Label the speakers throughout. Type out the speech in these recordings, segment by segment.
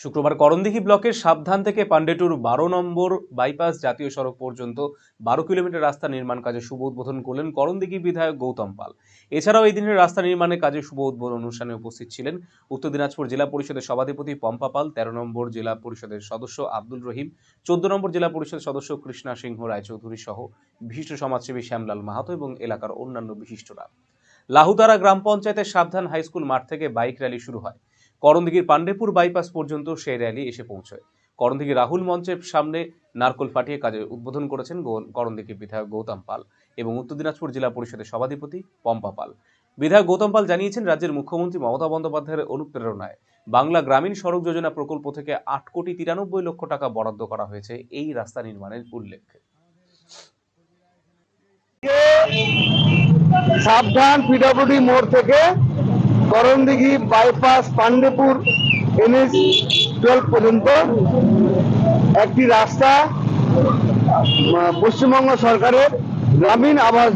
Speaker 1: শুক্রবার করণদিঘি ব্লকের সাবধান থেকে পান্ডেটুর বারো নম্বর বাইপাস জাতীয় সড়ক পর্যন্ত বারো কিলোমিটার রাস্তা নির্মাণ কাজে শুভ উদ্বোধন করলেন করণদিঘি বিধায়ক গৌতম পাল। এছাড়াও এই দিনের রাস্তা নির্মাণের কাজে শুভ উদ্বোধন অনুষ্ঠানে উপস্থিত ছিলেন উত্তর দিনাজপুর জেলা পরিষদের সভাধিপতি পম্পা পাল, তেরো নম্বর জেলা পরিষদের সদস্য আব্দুল রহিম, চোদ্দ নম্বর জেলা পরিষদের সদস্য কৃষ্ণা সিংহ রায়চৌধুরী সহ বিশিষ্ট সমাজসেবী শ্যামলাল মাহাতো এবং এলাকার অন্যান্য বিশিষ্টরা। লাহুতারা গ্রাম পঞ্চায়েতের সাবধান হাইস্কুল মাঠ থেকে বাইক র্যালি শুরু হয়। করণদিঘির পান্ডেপুর বাইপাস পর্যন্ত সেই র্যালি এসে পৌঁছয়। করণদিঘি রাহুল মঞ্চের সামনে নারকোল ফাটিয়ে কাজে উদ্বোধন করেছেন করণদিঘি বিধায়ক গৌতম পাল এবং উত্তর দিনাজপুর জেলা পরিষদের সভাধিপতি পম্পা পাল। বিধায়ক গৌতম পাল জানিয়েছেন, রাজ্যের মুখ্যমন্ত্রী মমতা বন্দ্যোপাধ্যায়ের অনুপ্রেরণায় বাংলা গ্রামীণ সড়ক যোজনা প্রকল্প থেকে আট কোটি তিরানব্বই লক্ষ টাকা বরাদ্দ করা হয়েছে এই রাস্তা নির্মাণের উল্লেখে।
Speaker 2: সাবধান পিডব্লিউডি মোড় থেকে Karandighi bypass Pandepur NS twelve পর্যন্ত একটি রাস্তা পশ্চিমবঙ্গ সরকারের গ্রামীণ আবাস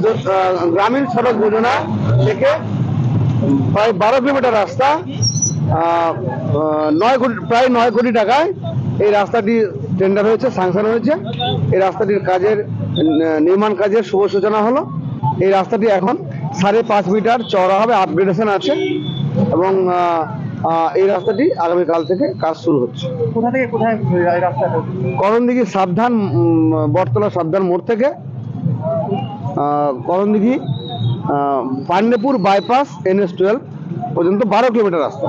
Speaker 2: গ্রামীণ সড়ক যোজনা থেকে প্রায় বারো কিলোমিটার রাস্তা নয় কোটি, প্রায় নয় কোটি টাকায় এই রাস্তাটি টেন্ডার হয়েছে স্যাংশন হয়েছে। এই রাস্তাটির কাজের নির্মাণ কাজের শুভ সূচনা হলো। এই রাস্তাটি এখন সাড়ে পাঁচ মিটার চওড়া হবে আপগ্রেডেশন আছে এবং এই রাস্তাটি আগামীকাল থেকে কাজ শুরু হচ্ছে।
Speaker 3: কোথা থেকে কোথায় এই রাস্তাটা?
Speaker 2: করণদিঘি সাবধান বটতলা সাবধান মোড় থেকে করণ Karandighi Pandepur bypass N S twelve পর্যন্ত বারো কিলোমিটার রাস্তা।